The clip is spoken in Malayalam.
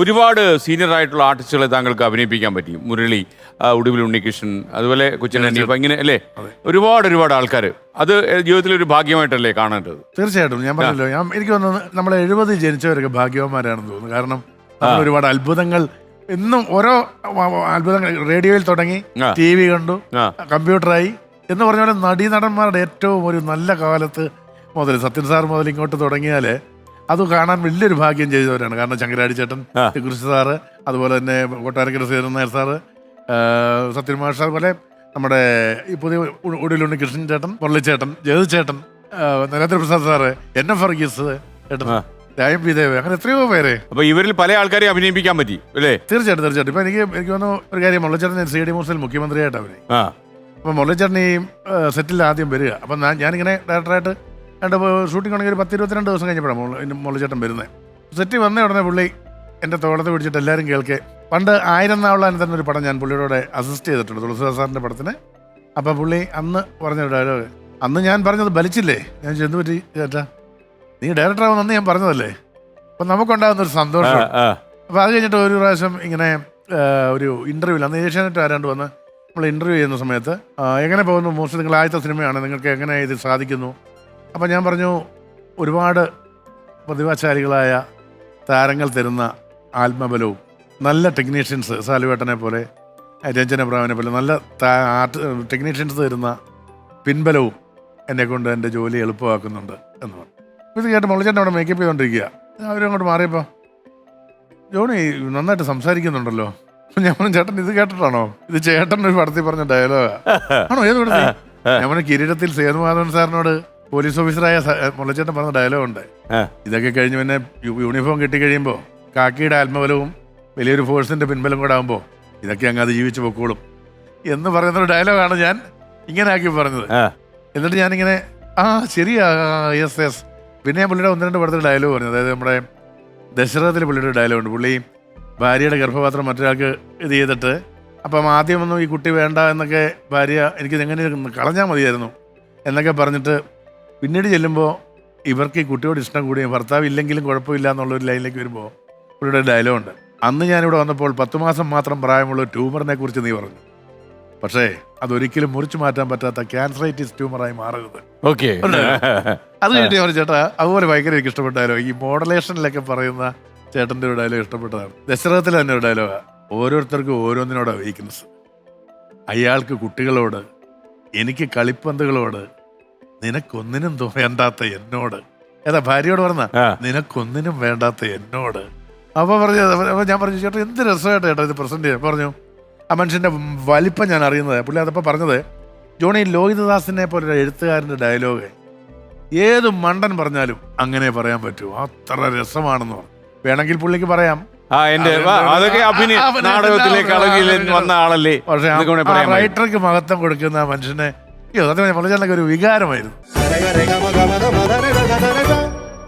ഒരുപാട് സീനിയർ ആയിട്ടുള്ള ആർട്ടിസ്റ്റുകളെ താങ്കൾക്ക് അഭിനയിപ്പിക്കാൻ പറ്റി. മുരളി ഉടുവിൽ ഉണ്ണികൃഷ്ണൻ അതുപോലെ കൊച്ചിൻ അനീഫ ഇങ്ങനെ അല്ലേ? ഒരുപാട് ഒരുപാട് ആൾക്കാർ അത് ജീവിതത്തിൽ ഒരു ഭാഗ്യമായിട്ടല്ലേ കാണേണ്ടത്? തീർച്ചയായിട്ടും. ഞാൻ പറഞ്ഞല്ലോ ഞാൻ എനിക്ക് തോന്നുന്നു നമ്മൾ എഴുപത് ജനിച്ചവരൊക്കെ ഭാഗ്യവാന്മാരാണെന്ന് തോന്നുന്നു. കാരണം ഒരുപാട് അത്ഭുതങ്ങൾ എന്നും ഓരോ അത്ഭുതങ്ങൾ റേഡിയോയിൽ തുടങ്ങി. ടി വി കണ്ടു കമ്പ്യൂട്ടറായി. എന്ന് പറഞ്ഞ പോലെ നടീനടന്മാരുടെ ഏറ്റവും ഒരു നല്ല കാലത്ത് മുതൽ സത്യൻ സാർ മുതൽ ഇങ്ങോട്ട് തുടങ്ങിയാൽ അത് കാണാൻ വലിയൊരു ഭാഗ്യം ചെയ്തവരാണ്. കാരണം ചങ്കരാടി ചേട്ടൻ. കൃഷി സാറ് അതുപോലെ തന്നെ കൊട്ടാരക്കര സീരൻ നായർ സാറ് മാഷ് സാർ പോലെ നമ്മുടെ ഈ പുതിയ ഉ- കൃഷ്ണൻ ചേട്ടൻ മുരളിച്ചേട്ടൻ ജഗത് ചേട്ടൻ Narendraprasad Narendra Prasad sir N F Varghese ചേട്ടൻ. രായം പി ദേവ് അങ്ങനെ എത്രയോ പേരെ. അപ്പൊ ഇവരിൽ പല ആൾക്കാരെയും അഭിനയിപ്പിക്കാൻ പറ്റി അല്ലേ? തീർച്ചയായിട്ടും തീർച്ചയായിട്ടും. ഇപ്പൊ എനിക്ക് എനിക്ക് തോന്നുന്നു ഒരു കാര്യം മുരളിച്ചേട്ടൻ സി ഡി മൂസിൽ മുഖ്യമന്ത്രിയായിട്ട് അവർ അപ്പൊ അപ്പോൾ മുരളിച്ചേട്ടൻ ഈ സെറ്റിൽ ആദ്യം വരിക. അപ്പം ഞാൻ ഞാനിങ്ങനെ ഡയറക്ടറായിട്ട് രണ്ട് ഷൂട്ടിംഗ് ആണെങ്കിൽ ഒരു പത്തിരുപത്തിരണ്ട് ദിവസം കഴിഞ്ഞപ്പോഴാണ് മുള്ള- മുരളിച്ചേട്ടൻ വരുന്നത് സെറ്റ് വന്ന ഉടനെ പുള്ളി എന്റെ തോളത്ത് പിടിച്ചിട്ട് എല്ലാവരും കേൾക്കെ. പണ്ട് ആയിരം നാവളാൻ തന്നെ ഒരു പടം ഞാൻ പുള്ളിയോടെ അസിസ്റ്റ് ചെയ്തിട്ടുണ്ട് തുളസിദാസ് സാറിന്റെ പടത്തിന്. അപ്പോൾ പുള്ളി അന്ന് പറഞ്ഞ ഡയലോഗ് അന്ന് ഞാൻ പറഞ്ഞത് ബലിച്ചില്ലേ? ഞാൻ ചെന്ന് പറ്റി ചേട്ടാ? നീ ഡയറക്ടറാവുന്ന അന്ന് ഞാൻ പറഞ്ഞതല്ലേ? അപ്പം നമുക്കുണ്ടാകുന്ന ഒരു സന്തോഷം. അപ്പം അപ്പോൾ അത് കഴിഞ്ഞിട്ട് ഒരു പ്രാവശ്യം ഇങ്ങനെ ഒരു ഇന്റർവ്യൂവിൽ അന്ന് ഏഷ്യാനെറ്റ് ആരാണ്ട് വന്ന് നമ്മൾ ഇന്റർവ്യൂ ചെയ്യുന്ന സമയത്ത് എങ്ങനെ പോകുന്നു മോസ്റ്റ് നിങ്ങൾ ആദ്യത്തെ സിനിമയാണ് നിങ്ങൾക്ക് എങ്ങനെ ഇത് സാധിക്കുന്നു? അപ്പോൾ ഞാൻ പറഞ്ഞു ഒരുപാട് പ്രതിഭാശാലികളായ താരങ്ങൾ തരുന്ന ആത്മബലവും നല്ല ടെക്നീഷ്യൻസ് സാലുവേട്ടനെ പോലെ രഞ്ജന ബ്രാവിനെ പോലെ നല്ല ആർട്ട് ടെക്നീഷ്യൻസ് തരുന്ന പിൻബലവും എന്നെ കൊണ്ട് എന്റെ ജോലി എളുപ്പമാക്കുന്നുണ്ട് എന്ന് പറഞ്ഞു. ഇത് കേട്ട് മുളച്ചേട്ടൻ അവിടെ മേക്കപ്പ് ചെയ്തുകൊണ്ടിരിക്കുക അവരങ്ങോട്ട് മാറിയപ്പോൾ ജോണി നന്നായിട്ട് സംസാരിക്കുന്നുണ്ടല്ലോ. അപ്പൊ ഞാൻ പറഞ്ഞു ചേട്ടൻ ഇത് കേട്ടിട്ടാണോ? ഇത് ചേട്ടൻ ഒരു പടത്തിൽ പറഞ്ഞ ഡയലോഗാ ആണോ? ഏത് പടത്തിൽ? ഞാൻ പറഞ്ഞു കിരീടത്തിൽ സേതുമാധവൻ സാറിനോട് പോലീസ് ഓഫീസറായ മുളച്ചേട്ടൻ പറഞ്ഞ ഡയലോഗ് ഉണ്ട് ഇതൊക്കെ കഴിഞ്ഞ് പിന്നെ യൂണിഫോം കിട്ടി കഴിയുമ്പോൾ കാക്കിയുടെ ആത്മബലവും വലിയൊരു ഫോഴ്സിന്റെ പിൻബലം കൂടെ ആകുമ്പോൾ ഇതൊക്കെ അങ്ങ് അത് ജീവിച്ചു പൊക്കോളും. എന്ന് പറയുന്ന ഒരു ഡയലോഗാണ് ഞാൻ ഇങ്ങനെ ആക്കി പറഞ്ഞത്. എന്നിട്ട് ഞാനിങ്ങനെ ആ ശരിയാ യെസ് യെസ്. പിന്നെ ഞാൻ പുള്ളിയുടെ ഒന്ന് രണ്ട് പടത്തിൽ ഡയലോഗ് പറഞ്ഞു. അതായത് നമ്മുടെ ദശരഥത്തിൽ പുള്ളിയുടെ ഡയലോഗ് ഉണ്ട് പുള്ളി ഭാര്യയുടെ ഗർഭപാത്രം മറ്റൊരാൾക്ക് ഇത് ചെയ്തിട്ട് അപ്പം ആദ്യമൊന്നും ഈ കുട്ടി വേണ്ട എന്നൊക്കെ ഭാര്യ എനിക്ക് എങ്ങനെ കളഞ്ഞാൽ മതിയായിരുന്നു എന്നൊക്കെ പറഞ്ഞിട്ട് പിന്നീട് ചെല്ലുമ്പോൾ ഇവർക്ക് ഈ കുട്ടിയോട് ഇഷ്ടം കൂടി ഭർത്താവ് ഇല്ലെങ്കിലും കുഴപ്പമില്ല എന്നുള്ളൊരു ലൈനിലേക്ക് വരുമ്പോൾ പുള്ളിയുടെ ഡയലോഗുണ്ട് അന്ന് ഞാനിവിടെ വന്നപ്പോൾ പത്ത് മാസം മാത്രം പ്രായമുള്ള ട്യൂമറിനെ കുറിച്ച് നീ പറഞ്ഞു. പക്ഷേ അതൊരിക്കലും മുറിച്ചു മാറ്റാൻ പറ്റാത്ത ക്യാൻസറൈറ്റിസ് ട്യൂമറായി മാറരുത്. ഓക്കെ. അത് കിട്ടിയ പറഞ്ഞു ചേട്ടാ അതുപോലെ ഭയങ്കര എനിക്ക് ഇഷ്ടപ്പെട്ട ഡയലോഗ് ഈ മോഡലേഷനിലൊക്കെ പറയുന്ന ചേട്ടന്റെ ഒരു ഡയലോഗ് ഇഷ്ടപ്പെട്ടതാണ്. ദശരഥത്തിൽ തന്നെ ഒരു ഡയലോഗാ ഓരോരുത്തർക്കും ഓരോന്നിനോടാണ് വീക്ക്നെസ് അയാൾക്ക് കുട്ടികളോട് എനിക്ക് കളിപ്പന്തുകളോട് നിനക്കൊന്നിനും വേണ്ടാത്ത എന്നോട്. ഏതാ ഭാര്യയോട് പറഞ്ഞ നിനക്കൊന്നിനും വേണ്ടാത്ത എന്നോട്. അപ്പൊ പറഞ്ഞു അപ്പൊ ഞാൻ പറഞ്ഞു ചേട്ടാ എന്ത് രസമായിട്ട് ചേട്ടാ ഇത് പ്രസന്റ് ചെയ്യാൻ? പറഞ്ഞു ആ മനുഷ്യന്റെ വലിപ്പം ഞാൻ അറിയുന്നത്. പുള്ളി അതപ്പോ പറഞ്ഞത് ജോണി ലോഹിതദാസിനെ പോലെ എഴുത്തുകാരന്റെ ഡയലോഗ് ഏത് മണ്ടൻ പറഞ്ഞാലും അങ്ങനെ പറയാൻ പറ്റൂ അത്ര രസമാണെന്ന് പറഞ്ഞു. വേണമെങ്കിൽ പുള്ളിക്ക് പറയാം. ആ എന്റെ അതൊക്കെ അഭിനയ നാടകത്തിലേക്ക് അളകിൽ വന്ന ആളല്ലേ? പക്ഷെ റൈറ്റർക്ക് മഹത്വം കൊടുക്കുന്ന മനുഷ്യനെ അയ്യോ അത് വളരെ ഒരു വികാരമായിരുന്നു.